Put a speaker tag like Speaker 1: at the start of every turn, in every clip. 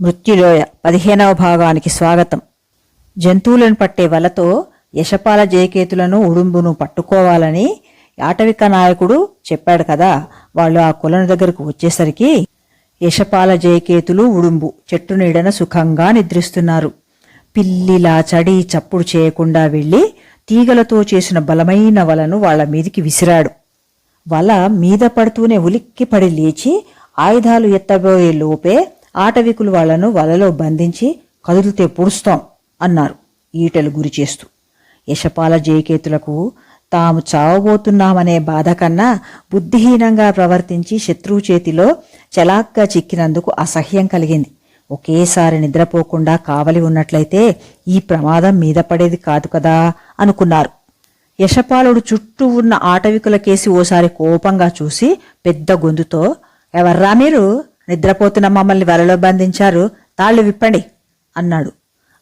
Speaker 1: మృత్యులోయ పదిహేనవ భాగానికి స్వాగతం. జంతువులను పట్టే వలతో యశపాల జయకేతులను ఉడుంబును పట్టుకోవాలని ఆటవిక నాయకుడు చెప్పాడు కదా. వాళ్ళు ఆ కొలను దగ్గరకు వచ్చేసరికి యశపాల జయకేతులు ఉడుంబు చెట్టు నీడన సుఖంగా నిద్రిస్తున్నారు. పిల్లిలా చడి చప్పుడు చేయకుండా వెళ్ళి తీగలతో చేసిన బలమైన వలను వాళ్ళ మీదికి విసిరాడు. వల మీద పడుతూనే ఉలిక్కి పడి లేచి ఆయుధాలు ఎత్తబోయే లోపే ఆటవికులు వాళ్ళను వలలో బంధించి కదులితే పొడుస్తాం అన్నారు. ఈటలు గురి చేస్తూ. యశపాల జయకేతులకు తాము చావబోతున్నామనే బాధ కన్నా బుద్ధిహీనంగా ప్రవర్తించి శత్రువు చేతిలో చలాక్గా చిక్కినందుకు అసహ్యం కలిగింది. ఒకేసారి నిద్రపోకుండా కావలి ఉన్నట్లయితే ఈ ప్రమాదం మీద పడేది కాదు కదా అనుకున్నారు. యశపాలుడు చుట్టూ ఉన్న ఆటవికుల కేసి ఓసారి కోపంగా చూసి పెద్ద గొంతుతో ఎవర్రా మీరు? నిద్రపోతున్న మమ్మల్ని వలలో బంధించారు. తాళ్ళు విప్పండి అన్నాడు.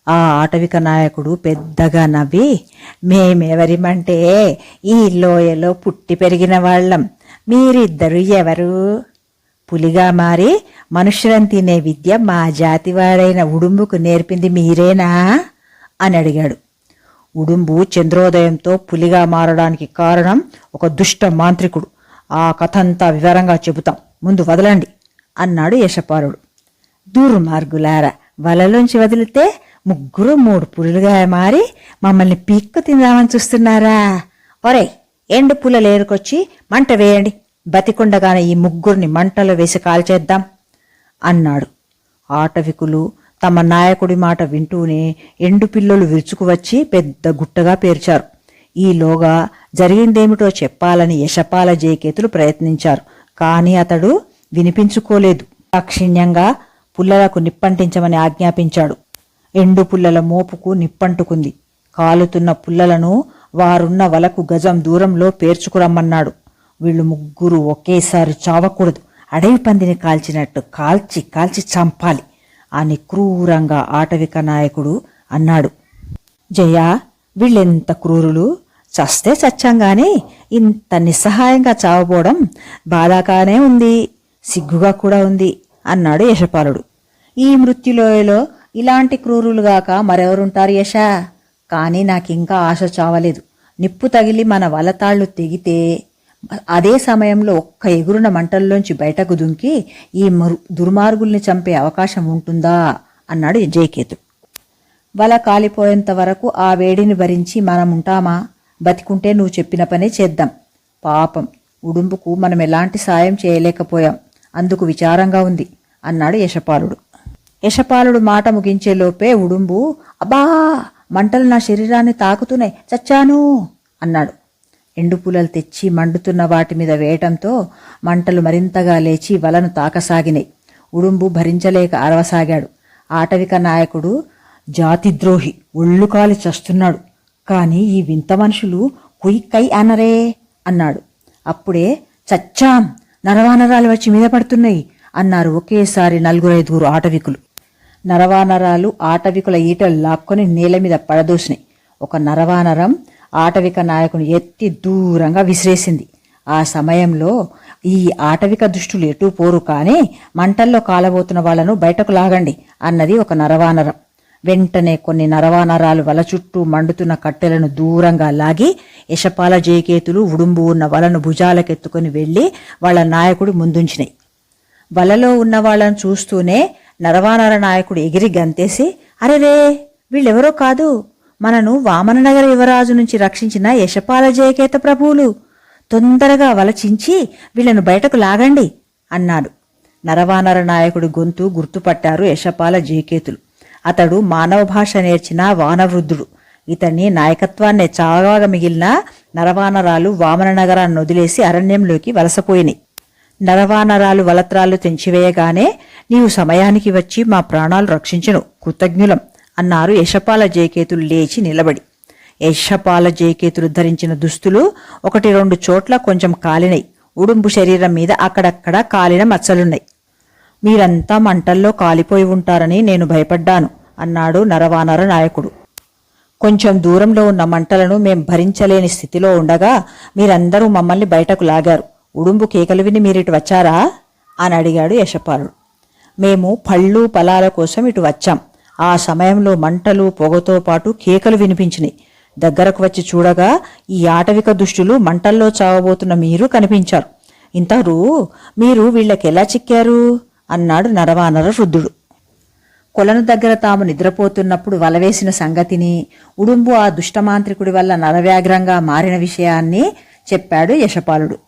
Speaker 1: ఆ ఆటవిక నాయకుడు పెద్దగా నవ్వి మేమెవరిమంటే ఈ లోయలో పుట్టి పెరిగిన వాళ్ళం. మీరిద్దరు ఎవరు? పులిగా మారి మనుషులను తినే విద్య మా జాతివాడైన ఉడుంబుకు నేర్పింది మీరేనా? అని అడిగాడు. ఉడుంబు చంద్రోదయంతో పులిగా మారడానికి కారణం ఒక దుష్ట మాంత్రికుడు. ఆ కథంతా వివరంగా చెబుతాం. ముందు వదలండి. అన్నాడు యశపారుడు. దుర్మార్గులారా వలలోంచి వదిలితే ముగ్గురు మూడు పులులుగా మారి మమ్మల్ని పీక్కు తిందామని చూస్తున్నారా? ఒరే ఎండు పుల్లలు ఏరుకొచ్చి మంట వేయండి. బతికుండగానే ఈ ముగ్గురిని మంటలో వేసి కాల్చేద్దాం అన్నాడు. ఆటవికులు తమ నాయకుడి మాట వింటూనే ఎండు పిల్లలు విరుచుకు వచ్చి పెద్ద గుట్టగా పేర్చారు. ఈలోగా జరిగిందేమిటో చెప్పాలని యశపాల జయకేతులు ప్రయత్నించారు. కానీ అతడు వినిపించుకోలేదు. దాక్షిణ్యంగా పుల్లలకు నిప్పంటించమని ఆజ్ఞాపించాడు. ఎండు పుల్లల మోపుకు నిప్పంటుకుంది. కాలుతున్న పుల్లలను వారున్న వలకు గజం దూరంలో పేర్చుకురమ్మన్నాడు. వీళ్ళు ముగ్గురు ఒకేసారి చావకూడదు. అడవి పందిని కాల్చినట్టు కాల్చి కాల్చి చంపాలి అని క్రూరంగా ఆటవిక నాయకుడు అన్నాడు. జయ వీళ్ళెంత క్రూరులు? చస్తే చచ్చంగానే ఇంత నిస్సహాయంగా చావబోవడం బాధాకానే ఉంది. సిగ్గుగా కూడా ఉంది అన్నాడు యశపాలుడు. ఈ మృత్యులోయలో ఇలాంటి క్రూరులుగాక మరెవరుంటారు యశ? కానీ నాకింకా ఆశ చావలేదు. నిప్పు తగిలి మన వలతాళ్ళు తెగితే అదే సమయంలో ఒక్క ఎగురున మంటల్లోంచి బయటకు దుంకి ఈ దుర్మార్గుల్ని చంపే అవకాశం ఉంటుందా? అన్నాడు జయకేతు. వల కాలిపోయేంత వరకు ఆ వేడిని భరించి మనం ఉంటామా బతికుంటే నువ్వు చెప్పిన పనే చేద్దాం. పాపం ఉడుంబుకు మనం ఎలాంటి సాయం చేయలేకపోయాం. అందుకు విచారంగా ఉంది అన్నాడు యశపాలుడు. యశపాలుడు మాట ముగించేలోపే ఉడుంబు అబ్బా మంటలు నా శరీరాన్ని తాకుతున్నాయి చచ్చాను అన్నాడు. ఎండుపూలలు తెచ్చి మండుతున్న వాటి మీద వేయటంతో మంటలు మరింతగా లేచి వలను తాకసాగినాయి. ఉడుంబు భరించలేక అరవసాగాడు. ఆటవిక నాయకుడు జాతిద్రోహి ఒళ్ళు కాలి చస్తున్నాడు. కాని ఈ వింత మనుషులు కుయిక్కై అనరే అన్నాడు. అప్పుడే చచ్చాం నరవానరాలు వచ్చి మీద పడుతున్నాయి అన్నారు ఒకేసారి నలుగురైదుగురు ఆటవికులు. నరవానరాలు ఆటవికుల ఈటలు లాక్కొని నేల మీద పడదోసినాయి. ఒక నరవానరం ఆటవిక నాయకుని ఎత్తి దూరంగా విసిరేసింది. ఆ సమయంలో ఈ ఆటవిక దుష్టులు ఎటూ పోరు కానీ మంటల్లో కాలబోతున్న వాళ్ళను బయటకు లాగండి అన్నది ఒక నరవానరం. వెంటనే కొన్ని నరవానరాలు వల చుట్టూ మండుతున్న కట్టెలను దూరంగా లాగి యశపాల జయకేతులు ఉడుంబు ఉన్న వలను భుజాలకెత్తుకుని వెళ్ళి వాళ్ళ నాయకుడు ముందుంచినాయి వలలో ఉన్న వాళ్ళని చూస్తూనే నరవానర నాయకుడు ఎగిరి గంతేసి అరెరే వీళ్ళెవరో కాదు. మనను వామననగర యువరాజు నుంచి రక్షించిన యశపాల జయకేత ప్రభువులు. తొందరగా వలచించి వీళ్ళను బయటకు లాగండి అన్నాడు. నరవానర నాయకుడి గొంతు గుర్తుపట్టారు యశపాల జయకేతులు. అతడు మానవ భాష నేర్చిన వానవృద్ధుడు. ఇతన్ని నాయకత్వాన్ని చాలాగా మిగిలిన నరవానరాలు వామన నగరాన్ని వదిలేసి అరణ్యంలోకి వలసపోయినాయి నరవానరాలు వలత్రాలు తెంచివేయగానే నీవు సమయానికి వచ్చి మా ప్రాణాలు రక్షించను కృతజ్ఞులం అన్నారు యశపాల జయకేతులు లేచి నిలబడి. యశపాల జయకేతులు ధరించిన దుస్తులు ఒకటి రెండు చోట్ల కొంచెం కాలినై. ఉడుంపు శరీరం మీద అక్కడక్కడ కాలిన మచ్చలున్నాయి మీరంతా మంటల్లో కాలిపోయి ఉంటారని నేను భయపడ్డాను అన్నాడు నరవానర నాయకుడు. కొంచెం దూరంలో ఉన్న మంటలను మేం భరించలేని స్థితిలో ఉండగా మీరందరూ మమ్మల్ని బయటకు లాగారు. ఉడుంబు కేకలు విని మీరిటు వచ్చారా? అని అడిగాడు యశపాలుడు. మేము పళ్ళు ఫలాల కోసం ఇటు వచ్చాం. ఆ సమయంలో మంటలు పొగతో పాటు కేకలు వినిపించినాయి. దగ్గరకు వచ్చి చూడగా ఈ ఆటవిక దుష్టులు మంటల్లో చావబోతున్న మీరు కనిపించారు. ఇంతరు మీరు వీళ్ళకెలా చిక్కారు? అన్నాడు నరవానర వృద్ధుడు. కొలను దగ్గర తాము నిద్రపోతున్నప్పుడు వలవేసిన సంగతిని ఉడుంబు ఆ దుష్టమాంత్రికుడి వల్ల నరవ్యాగ్రంగా మారిన విషయాన్ని చెప్పాడు యశపాలుడు.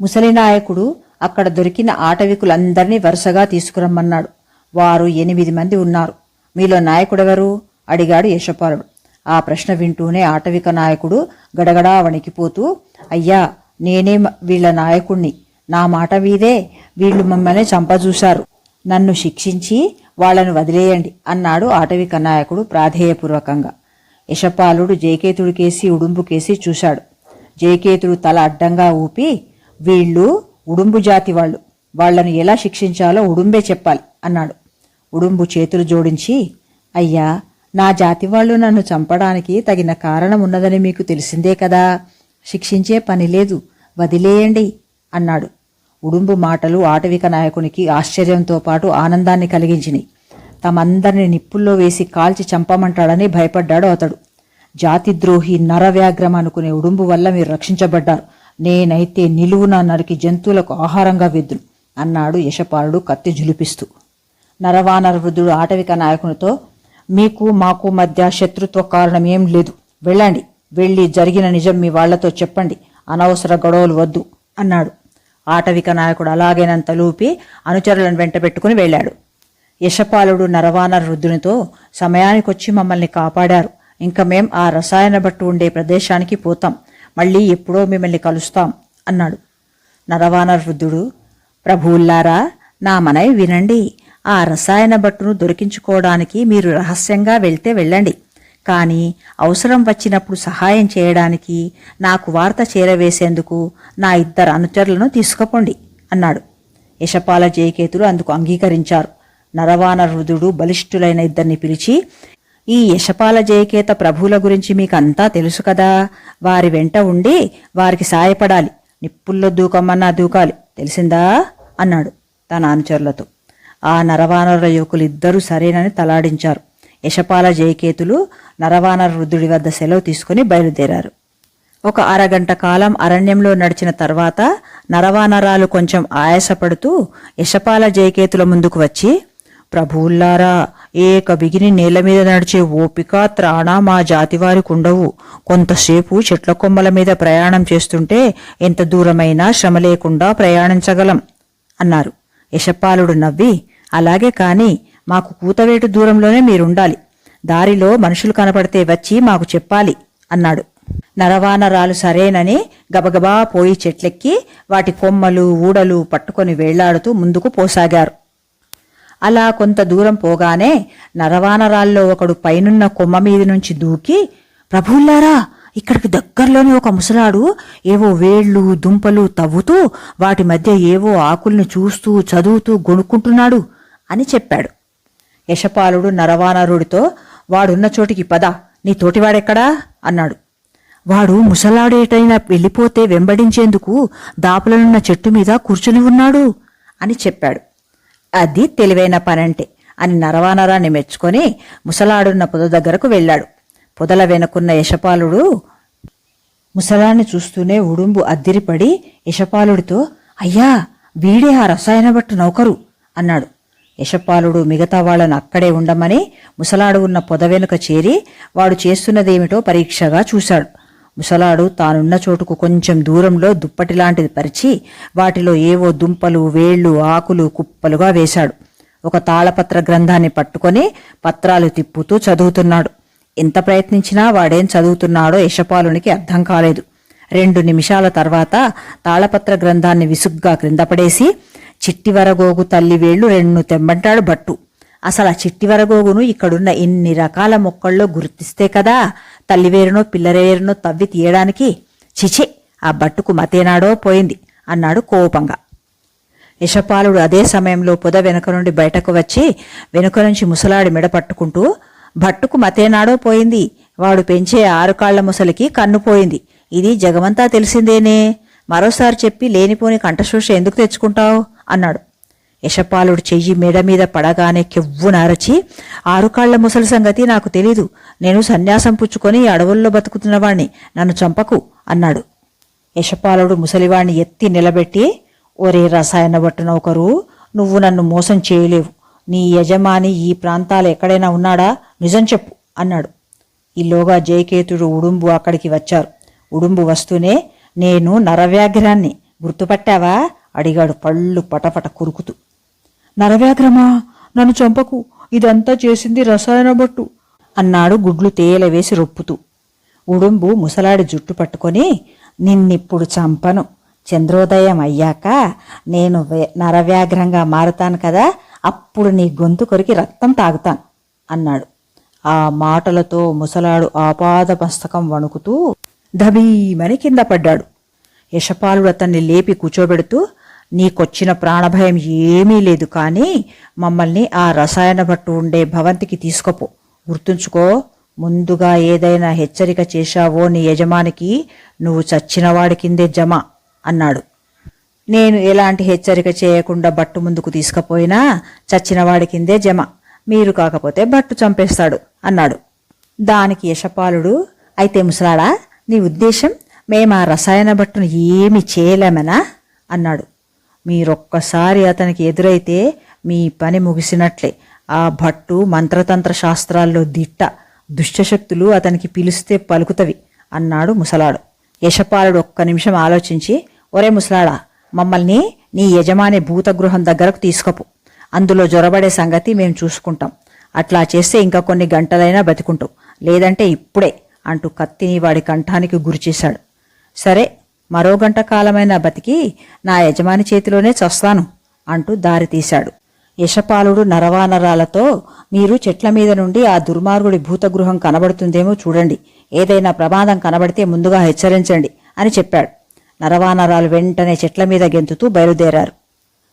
Speaker 1: ముసలి నాయకుడు అక్కడ దొరికిన ఆటవికులందరినీ వరుసగా తీసుకురమ్మన్నాడు. వారు ఎనిమిది మంది ఉన్నారు. మీలో నాయకుడెవరు? అడిగాడు యశపాలుడు. ఆ ప్రశ్న వింటూనే ఆటవిక నాయకుడు గడగడా వణికిపోతూ అయ్యా నేనే వీళ్ళ నాయకుణ్ణి. నా మాట వీదే వీళ్ళు మమ్మల్ని చంపజూశారు. నన్ను శిక్షించి వాళ్ళను వదిలేయండి అన్నాడు ఆటవిక నాయకుడు ప్రాధేయపూర్వకంగా. యశపాలుడు జయకేతుడికేసి ఉడుంబుకేసి చూశాడు. జయకేతుడు తల అడ్డంగా ఊపి వీళ్ళు ఉడుంబు జాతి వాళ్ళు. వాళ్ళను ఎలా శిక్షించాలో ఉడుంబే చెప్పాలి అన్నాడు. ఉడుంబు చేతులు జోడించి అయ్యా నా జాతి వాళ్ళు నన్ను చంపడానికి తగిన కారణం ఉన్నదని మీకు తెలిసిందే కదా. శిక్షించే పని లేదు. వదిలేయండి అన్నాడు. ఉడుంబు మాటలు ఆటవిక నాయకునికి ఆశ్చర్యంతో పాటు ఆనందాన్ని కలిగించినాయి. తమందరిని నిప్పుల్లో వేసి కాల్చి చంపమంటాడని భయపడ్డాడు అతడు. జాతిద్రోహి నరవ్యాగ్రం అనుకునే ఉడుంబు వల్ల మీరు రక్షించబడ్డారు. నేనైతే నిలువున నరికి జంతువులకు ఆహారంగా వెద్దును అన్నాడు యశపాలుడు కత్తి జులిపిస్తూ. నరవానర వృద్ధుడు ఆటవిక నాయకునితో మీకు మాకు మధ్య శత్రుత్వ కారణం ఏం లేదు. వెళ్ళండి. వెళ్ళి జరిగిన నిజం మీ వాళ్ళతో చెప్పండి. అనవసర గొడవలు వద్దు అన్నాడు. ఆటవిక నాయకుడు అలాగేనంత లూపి అనుచరులను వెంట పెట్టుకుని వెళ్ళాడు. యశపాలుడు నరవాన రుద్రునితో సమయానికొచ్చి మమ్మల్ని కాపాడారు. ఇంకా మేం ఆ రసాయన బట్టు ఉండే ప్రదేశానికి పోతాం. మళ్ళీ ఎప్పుడో మిమ్మల్ని కలుస్తాం అన్నాడు. నరవాన వృద్ధుడు ప్రభువుల్లారా నా మనవి వినండి. ఆ రసాయన బట్టును దొరికించుకోవడానికి మీరు రహస్యంగా వెళ్తే వెళ్ళండి. కానీ అవసరం వచ్చినప్పుడు సహాయం చేయడానికి నాకు వార్త చేరవేసేందుకు నా ఇద్దరు అనుచరులను తీసుకుపోండి అన్నాడు. యశపాల జయకేతులు అందుకు అంగీకరించారు. నరవాన రుదుడు బలిష్ఠులైన ఇద్దరిని పిలిచి ఈ యశపాల జయకేత ప్రభువుల గురించి మీకంతా తెలుసు కదా వారి వెంట ఉండి వారికి సాయపడాలి. నిప్పుల్లో దూకమన్నా దూకాలి తెలిసిందా? అన్నాడు తన అనుచరులతో. ఆ నరవానర యువకులిద్దరూ సరేనని తలాడించారు. యశపాల జయకేతులు నరవానర వృద్ధుడి వద్ద సెలవు తీసుకుని బయలుదేరారు. ఒక అరగంట కాలం అరణ్యంలో నడిచిన తర్వాత నరవానరాలు కొంచెం ఆయాసపడుతూ యశపాల జయకేతుల ముందుకు వచ్చి ప్రభువుల్లారా ఏక బిగిని నేల మీద నడిచే ఓపిక త్రాణ మా జాతివారికి ఉండవు కొంతసేపు చెట్ల కొమ్మల మీద ప్రయాణం చేస్తుంటే ఎంత దూరమైనా శ్రమ లేకుండా ప్రయాణించగలం అన్నారు. యశపాలుడు నవ్వి అలాగే కాని మాకు కూతవేటు దూరంలోనే మీరుండాలి. దారిలో మనుషులు కనపడితే వచ్చి మాకు చెప్పాలి అన్నాడు. నరవానరాలు సరేనని గబగబా పోయి చెట్లెక్కి వాటి కొమ్మలు ఊడలు పట్టుకొని వేళ్ళాడుతూ ముందుకు పోసాగారు. అలా కొంత దూరం పోగానే నరవానరాల్లో ఒకడు పైనున్న కొమ్మ మీద నుంచి దూకి ప్రభుల్లారా ఇక్కడికి దగ్గరలోనే ఒక ముసలాడు ఏవో వేళ్ళు దుంపలు తవ్వుతూ వాటి మధ్య ఏవో ఆకుల్ని చూస్తూ చదువుతూ గొనుక్కుంటున్నాడు అని చెప్పాడు. యశపాలుడు నరవానరుడితో వాడున్న చోటికి పద నీ తోటివాడెక్కడా? అన్నాడు. వాడు ముసలాడేటైనా వెళ్ళిపోతే వెంబడించేందుకు దాపులనున్న చెట్టు మీద కూర్చుని ఉన్నాడు? అని చెప్పాడు. అది తెలివైన పనంటే అని నరవానరాన్ని మెచ్చుకొని ముసలాడున్న పొద దగ్గరకు వెళ్ళాడు. పొదల వెనుకున్న యశపాలుడు ముసలాన్ని చూస్తూనే ఉడుంబు అద్దిరిపడి యశపాలుడితో అయ్యా వీడే ఆ రసాయన బట్టు నౌకరు అన్నాడు. యశపాలుడు మిగతా వాళ్ళను అక్కడే ఉండమని ముసలాడు ఉన్న పొద వెనుక చేరి వాడు చేస్తున్నదేమిటో పరీక్షగా చూశాడు. ముసలాడు తానున్న చోటుకు కొంచెం దూరంలో దుప్పటి లాంటిది పరిచి వాటిలో ఏవో దుంపలు వేళ్ళు ఆకులు కుప్పలుగా వేశాడు. ఒక తాళపత్ర గ్రంథాన్ని పట్టుకొని పత్రాలు తిప్పుతూ చదువుతున్నాడు. ఎంత ప్రయత్నించినా వాడేం చదువుతున్నాడో యశపాలునికి అర్థం కాలేదు. రెండు నిమిషాల తర్వాత తాళపత్ర గ్రంథాన్ని విసుగ్గా క్రిందపడేసి చిట్టివరగోగు తల్లి వేళ్ళు రెండు తెమ్మంటాడు భట్టు. అసలు ఆ చిట్టివరగోగును ఇక్కడున్న ఇన్ని రకాల మొక్కల్లో గుర్తిస్తే కదా? తల్లివేరునో పిల్లరేరునో తవ్వి తీయడానికి చిచే ఆ భట్టుకు మతేనాడో పోయింది అన్నాడు కోపంగా. యశపాలుడు అదే సమయంలో పొద వెనుక నుండి బయటకు వచ్చి వెనుక నుంచి ముసలాడి మెడ పట్టుకుంటూ భట్టుకు మతేనాడో పోయింది. వాడు పెంచే ఆరుకాళ్ళ ముసలికి కన్నుపోయింది ఇది జగమంతా తెలిసిందేనే? మరోసారి చెప్పి లేనిపోని కంఠశూష ఎందుకు తెచ్చుకుంటావు? అన్నాడు. యశపాలుడు చెయ్యి మెడ మీద పడగానే కెవ్వున అరచి ఆరుకాళ్ళ ముసలి సంగతి నాకు తెలీదు. నేను సన్యాసం పుచ్చుకొని అడవుల్లో బతుకుతున్నవాణ్ణి నన్ను చంపకు అన్నాడు. యశపాలుడు ముసలివాణ్ణి ఎత్తి నిలబెట్టి ఒరే రసాయన బట్టు ఒకరు నువ్వు నన్ను మోసం చేయలేవు. నీ యజమాని ఈ ప్రాంతాలు ఎక్కడైనా ఉన్నాడా? నిజం చెప్పు అన్నాడు. ఈలోగా జయకేతుడు ఉడుంబు అక్కడికి వచ్చారు. ఉడుంబు వస్తూనే నేను నరవ్యాఘ్రాన్ని గుర్తుపట్టావా? అడిగాడు పళ్ళు పటపట కురుకుతూ. నరవ్యాఘ్రమా నన్ను చంపకు. ఇదంతా చేసింది రసాయన బట్టు అన్నాడు గుడ్లు తేలవేసి రొప్పుతూ. ఉడుంబు ముసలాడి జుట్టు పట్టుకొని నిన్నిప్పుడు చంపను. చంద్రోదయం అయ్యాక నేను వే- నరవ్యాఘ్రంగా మారుతాను కదా అప్పుడు నీ గొంతు కొరికి రక్తం తాగుతాను అన్నాడు. ఆ మాటలతో ముసలాడు ఆపాద మస్తకం వణుకుతూ ధబీమని కింద పడ్డాడు. యశపాలుడు అతన్ని లేపి కూర్చోబెడుతూ నీకొచ్చిన ప్రాణభయం ఏమీ లేదు కానీ మమ్మల్ని ఆ రసాయన భట్టు ఉండే భవంతికి తీసుకుపో. గుర్తుంచుకో ముందుగా ఏదైనా హెచ్చరిక చేశావో నీ యజమానికి నువ్వు చచ్చినవాడి కిందే జమ అన్నాడు. నేను ఎలాంటి హెచ్చరిక చేయకుండా బట్టు ముందుకు తీసుకుపోయినా చచ్చినవాడి కిందే జమ. మీరు కాకపోతే బట్టు చంపేస్తాడు అన్నాడు. దానికి యశపాలుడు అయితే ముసలాడా నీ ఉద్దేశం మేము ఆ రసాయన బట్టును ఏమి చేయలేమనా? అన్నాడు. మీరొక్కసారి అతనికి ఎదురైతే మీ పని ముగిసినట్లే. ఆ భట్టు మంత్రతంత్ర శాస్త్రాల్లో దిట్ట. దుష్టశక్తులు అతనికి పిలిస్తే పలుకుతవి అన్నాడు ముసలాడు. యశపాలుడు ఒక్క నిమిషం ఆలోచించి ఒరే ముసలాడా మమ్మల్ని నీ యజమాని భూతగృహం దగ్గరకు తీసుకపో. అందులో జొరబడే సంగతి మేము చూసుకుంటాం. అట్లా చేస్తే ఇంకా కొన్ని గంటలైనా బతికుంటావు. లేదంటే ఇప్పుడే అంటూ కత్తిని వాడి కంఠానికి గురిచేశాడు. సరే మరో గంట కాలమైన బతికి నా యజమాని చేతిలోనే చస్తాను అంటూ దారి తీశాడు. యశపాలుడు నరవానరాలతో మీరు చెట్ల మీద నుండి ఆ దుర్మార్గుడి భూతగృహం కనబడుతుందేమో చూడండి. ఏదైనా ప్రమాదం కనబడితే ముందుగా హెచ్చరించండి అని చెప్పాడు. నరవానరాలు వెంటనే చెట్ల మీద గెంతుతూ బయలుదేరారు.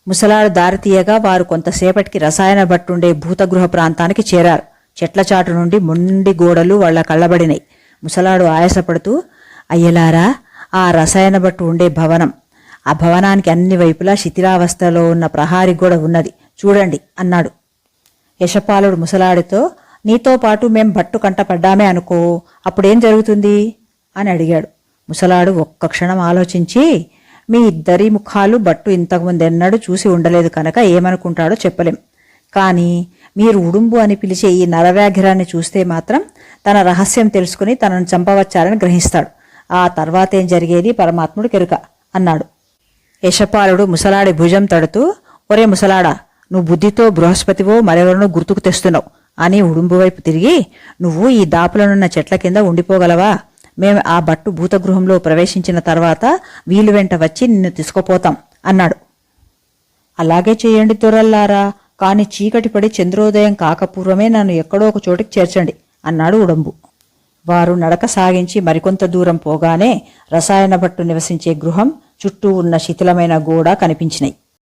Speaker 1: ముసలాడు దారి తీయగా వారు కొంతసేపటికి రసాయన భట్టుండే భూతగృహ ప్రాంతానికి చేరారు. చెట్ల చాటు నుండి మొండి గోడలు వాళ్ళ కళ్ళబడినాయి. ముసలాడు ఆయాసపడుతూ అయ్యలారా ఆ రసాయన భట్టు ఉండే భవనం. ఆ భవనానికి అన్ని వైపులా శిథిలావస్థలో ఉన్న ప్రహారి గోడ ఉన్నది. చూడండి అన్నాడు. యశపాలుడు ముసలాడితో నీతో పాటు మేం భట్టు కంటపడ్డామే అనుకో అప్పుడేం జరుగుతుంది? అని అడిగాడు. ముసలాడు ఒక్క క్షణం ఆలోచించి మీ ఇద్దరి ముఖాలు బట్టు ఇంతకుముందెన్నడూ చూసి ఉండలేదు కనుక ఏమనుకుంటాడో చెప్పలేం. కానీ మీరు ఉడుంబు అని పిలిచే ఈ నరవ్యాఘ్రాన్ని చూస్తే మాత్రం తన రహస్యం తెలుసుకుని తనను చంపవచ్చారని గ్రహిస్తాడు. ఆ తర్వాతేం జరిగేది? పరమాత్ముడు కెరుక అన్నాడు. యశపాలుడు ముసలాడి భుజం తడుతూ ఒరే ముసలాడా నువ్వు బుద్ధితో బృహస్పతివో మరెవరినో గుర్తుకు తెస్తున్నావు. అని ఉడుంబు వైపు తిరిగి నువ్వు ఈ దాపులనున్న చెట్ల కింద ఉండిపోగలవా? మేము ఆ బట్టు భూతగృహంలో ప్రవేశించిన తర్వాత వీలు వెంట వచ్చి నిన్ను తీసుకుపోతాం అన్నాడు. అలాగే చేయండి దొరల్లారా కాని చీకటి పడి చంద్రోదయం కాకపూర్వమే నన్ను ఎక్కడో ఒక చోటికి చేర్చండి అన్నాడు ఉడంబు. వారు నడక సాగించి మరికొంత దూరం పోగానే రసాయన భట్టు నివసించే గృహం చుట్టూ ఉన్న శిథిలమైన గోడ కనిపించినాయి